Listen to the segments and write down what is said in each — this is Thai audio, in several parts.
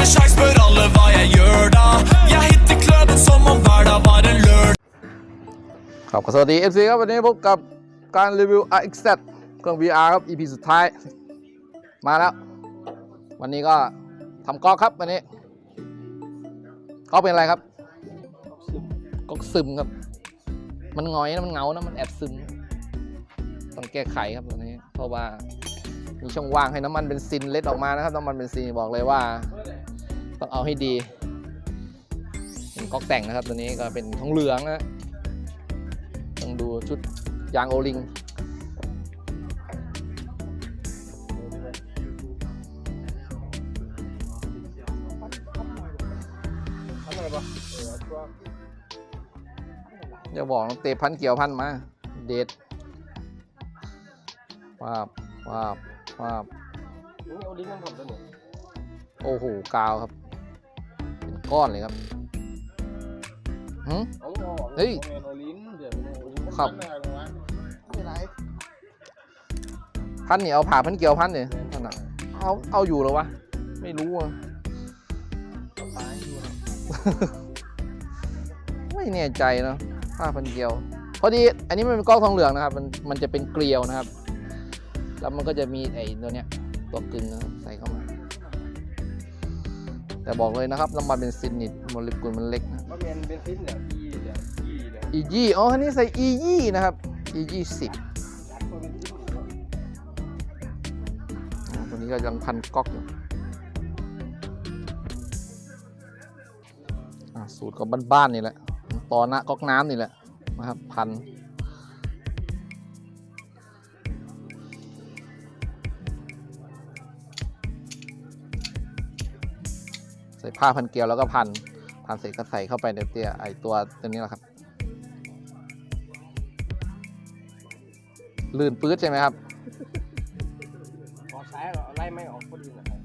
en sjanse, spør alle hva jeg gjør da. Jeg hitter kløben som om hver dag var en lørdag. ครับสวัสดี FC ครับ วันนี้พบกับการรีวิว RX-Z เครื่อง VR ครับ EP สุดท้าย มาแล้ว วันนี้ก็ทำก๊อกครับวันนี้ก๊อกเป็นอะไรครับก๊อกซึมครับ มันงอยนะมันเหงานะมันแอบซึม ต้องแก้ไขครับตัวนี้ เพราะว่ามีช่องว่างให้น้ำมันเบนซินเล็ดออกมานะครับน้ำมันเบนซินบอกเลยว่า ต้องเอาให้ดีเป็นก๊อกแต่งนะครับ ตัวนี้ก็เป็นทองเหลืองนะต้องดูชุดยางโอลิงอย่าบอกเตะพันเกี่ยวพันมา เด็ดวาบวาบวาบนี่เอาลิ้นมันผมตัวหนึ่งโอ้โห กาวครับ ก้อนเลยครับหืมเอาเอาอาเฮ้ยเอาลิ้นเดี๋ยวเอาลิ้นครับมันอะไรวะไม่เป็นไรพันนี่เอาผ่าพันเกี่ยวพันเนี่ยพันอะเอาเอาอยู่เหรอวะ ไม่รู้อะเอาตายอยู่นะไม่แน่ใจเนอะผ้าพันเกลียวพอดีอันนี้มันเป็นกล้องทองเหลืองนะครับ มันมันจะเป็นเกลียวนะครับ แล้วมันก็จะมีไอ้ตัวเนี้ยตัวกึ่งนะครับใส่เข้ามา แต่บอกเลยนะครับน้ำมันเบนซินนี่โมเลกุลมันเล็กนะมันเป็นเบนซินเนี่ยอีเนี่ยอีเนี่ยอียี่อ๋ออันนี้ใส่อียี่นะครับอียี่สิบยัดตัวเบนซินอยู่ตัวนี้ก็ยังพันก๊อกอยู่อะสูตรกับบ้านๆนี่แหละต่อหน้าก๊อกน้ำนี่แหละนะครับพัน ใส่ผ้าพันเกลียวแล้วก็พันพันเสร็จก็ใส่เข้าไปในเตียไอตัวตัวนี้แหละครับ ลื่นปื๊ดใช่ไหมครับพอใช้เราเอาไล่ไม่ออกพอดีนะครับ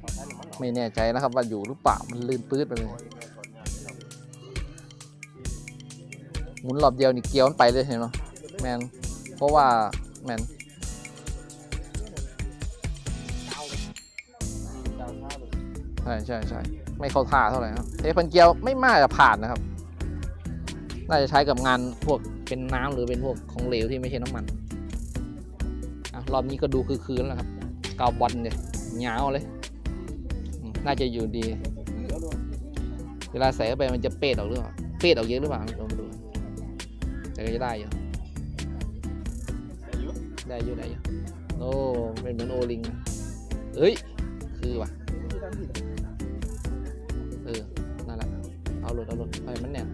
พอใช้น้ำมันออกไม่แน่ใจนะครับว่าอยู่หรือเปล่ามันลื่นปื๊ดไปเลยหมุนรอบเดียวนี่เกียวมันไปเลยเห็นไหมแมนเพราะว่าแมน ใช่ใช่ใช่ไม่เข้าท่าเท่าไหร่ครับเอะพันเกียวไม่มากจะผ่านนะครับ น่าจะใช้กับงานพวกเป็นน้ำหรือเป็นพวกของเหลวที่ไม่ใช่น้ำมันอรอบนี้ก็ดูคือคืนแล้วครับกาวบอลเนี่ยยาเลย น่าจะอยู่ดี เวลาใส่เข้าไปมันจะเปดออกหรือเปล่าเปดออกเยอะหรือเปล่าลองมาดูแต่ก็จะได้อยู่อายุได้อยู่ได้อยู่โอ้เป็นเหมือนโอลิงเอ้ย คือว่ะ เออ นั่นแหละ เอาหลุดเอาหลุดปล่อยมันเนี่ย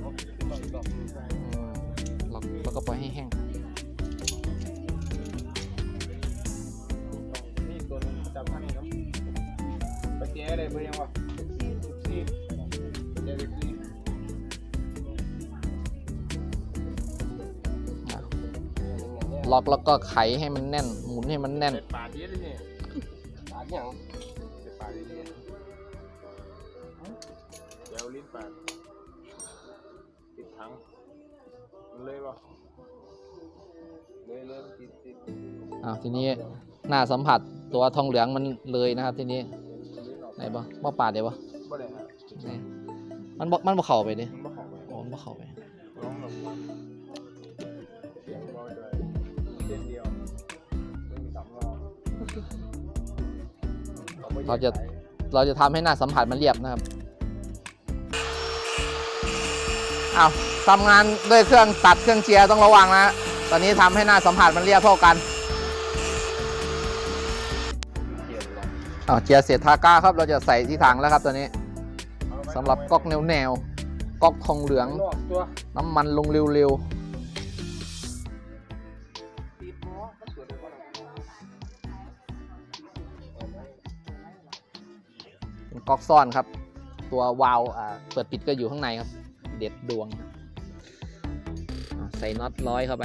เอาขึ้นมาอีกรอบหนึ่งอืมล็อกแล้วก็ปล่อยให้แห้งนี่ตัวนึงจำท่านนี้ครับไปแก้อะไรเบอร์ยังวะนี่แก้เลยนี่ล็อกแล้วก็ไขให้มันแน่น หมุนให้มันแน่นเสร็จ ปาดเยอะเลยเนี่ยปาดยังเสร็จปาดเยอะเดี๋ยวลิ้นปาดติดถังมันเลยป่ะเลยเลยติดติดอ่าทีนี้หน้าสัมผัสตัวทองเหลืองมันเลยนะครับทีนี้ลิ้นออกไหนบ่บ่ปาดได้บ่บ่ได้ฮะไหนมันบ่มันบ่เข้าไปดิมันบ่เข้าไปโอ้มันบ่เข้าไปร้องแบบ เราจะเราจะทำให้หน้าสัมผัสมันเรียบนะครับอ้าวทำงานด้วยเครื่องตัดเครื่องเจียร์ต้องระวังนะ ตอนนี้ทำให้หน้าสัมผัสมันเรียบเท่ากันเกียร์เลยอ้าวเจียร์เศษทาก้าครับ เราจะใส่ที่ถังแล้วครับตัวนี้สำหรับก๊อกแนวแนวๆก๊อกทองเหลืองนอกตัวน้ำมันลงเร็วติ ก๊อกซ่อนครับ ตัววาล์วเปิดปิดก็อยู่ข้างในครับ เด็ดดวง ใส่น็อตร้อยเข้าไป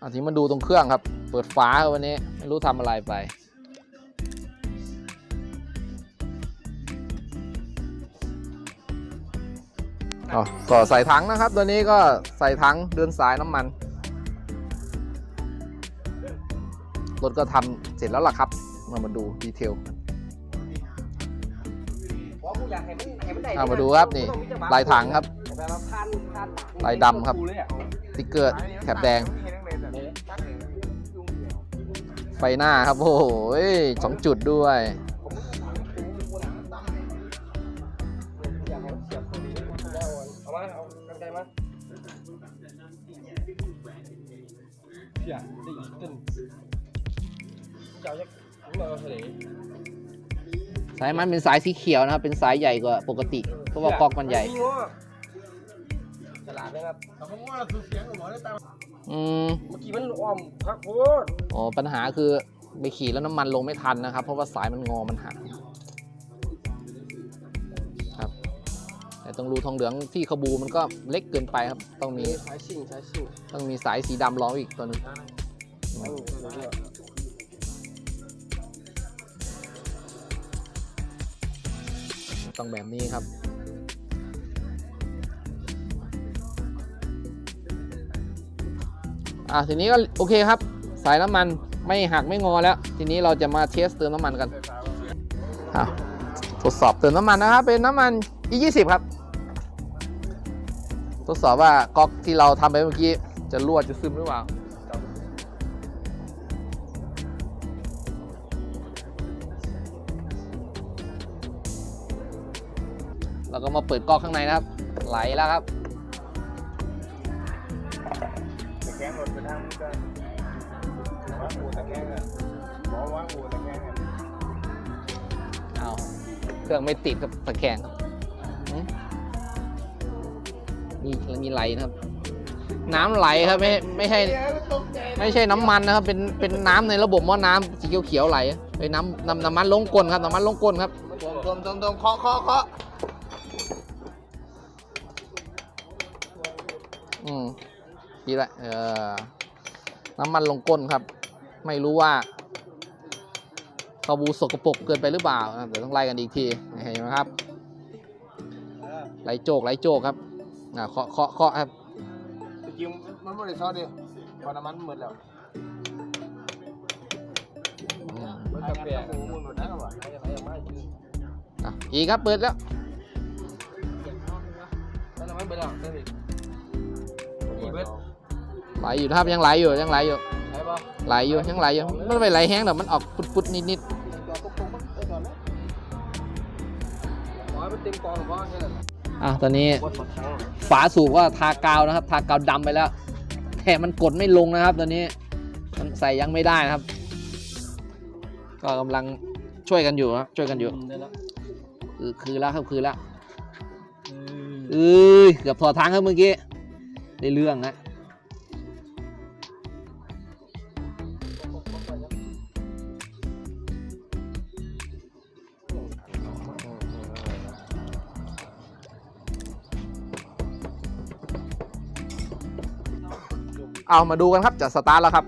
อาทีนี้มาดูตรงเครื่องครับ เปิดฝาวันนี้ไม่รู้ทำอะไรไปอ๋อก็ใส่ถังนะครับ ตัวนี้ก็ใส่ถังเดินสายน้ำมันรถก็ทำเสร็จแล้วล่ะครับเรามาดูดีเทล เพราะกูอยากให้มันให้มันได้เอามาดูครับนี่ลายถังครับแบบว่าพันพันลายดำครับสติ๊กเกอร์แถบแดง ไฟหน้าครับ โอ้โหสองจุดด้วยอยากให้มันเสียบตรงนี้เอามาเอากันไกลมาเสียได้ สายมันเป็นสายสีเขียวนะครับ เป็นสายใหญ่กว่าปกติ เพราะว่ากอกมันใหญ่ฉลาดนะครับอืมเมื่อกี้มันอ้อมพักโคตรอ๋อปัญหาคือไปขี่แล้วน้ำมันลงไม่ทันนะครับ เพราะว่าสายมันงอมันหักครับ แต่ตรงรูทองเหลืองที่ขบูมันก็เล็กเกินไปครับ ต้องมีสายชิ่งสายชิ่งต้องมีสายสีดำล้ออีกตัวหนึง ต้องแบบนี้ครับ อะทีนี้ก็โอเคครับ สายน้ำมันไม่หักไม่งอแล้ว ทีนี้เราจะมาเทสเติมน้ำมันกันอะทดสอบเติมน้ำมันนะครับ เป็นน้ำมัน E20 ครับ ทดสอบว่าก๊อกที่เราทำไปเมื่อกี้จะรั่วจะซึมหรือเปล่า เราก็มาเปิดก๊อกข้างในนะครับ ไหลแล้วครับตะแกรงรถไปทางนี้กันว่าอูตะแกงอะบอกว่าอูตะแกงอะเอาเครื่องไม่ติดครับตะแคงหืมมีมีไหลนะครับ น้ำไหลครับไม่ไม่ใช่ ไม่ใช่น้ำมันนะครับ เป็นเป็นน้ำในระบบหม้อน้ำสีเขียวๆไหลเป็นน้ำน้ำน้ำมันลงก้นครับน้ำมันลงก้นครับรงตรงตรงตรงเคาะเคาะเคาะ อืมดีละเออน้ำมันลงก้นครับ ไม่รู้ว่าขบูสกปรกเกินไปหรือเปล่านะเดี๋ยวต้องไล่กันอีกทีเห็นไหมครับไหลโจกไหลโจกครับอ่าเคาะเคาะเคาะครับจริงมันไม่ได้ซอสดิพอน้ำมันหมดแล้วอืมมันจะเปลี่ยนมันหมดแล้วอะอะอีกครับเปิดแล้ว แล้วน้ำมันไปแล้วได้ไหมอีเวทไหลอยู่นะครับยังไหลอยู่ยังไหลอยู่ใช่ปะไหลอยู่ยังไหลอยู่มันไม่ไหลแห้งหรอกมันออกปุดๆนิดจอดตรงตรงมั้งจอดแล้วขอให้มันเต็มกองเพราะแค่นั้นๆอะตอนนี้วัดฝักทั้งฝาสูบก็ทากาวนะครับ ทากาวดำไปแล้วแต่มันกดไม่ลงนะครับ ตอนนี้มันใส่ยังไม่ได้นะครับ ก็กำลังช่วยกันอยู่ครับช่วยกันอยู่ได้แล้วคือคือแล้วครับคือแล้วเอ้ยเกือบถอดทางครับเมื่อกี้ ได้เรื่องนะเอามาดูกันครับจะสตาร์ทแล้วครับ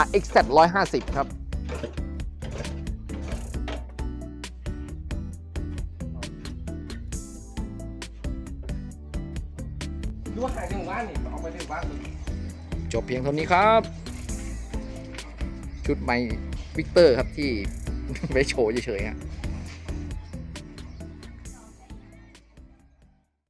RX 150 ครับ ดูว่าหายในหมู่บ้านนี่เอาไปในหมู่บ้านจบเพียงเท่านี้ครับ ชุดใหม่วิกเตอร์ครับที่ ไปโชว์เฉยๆฮะ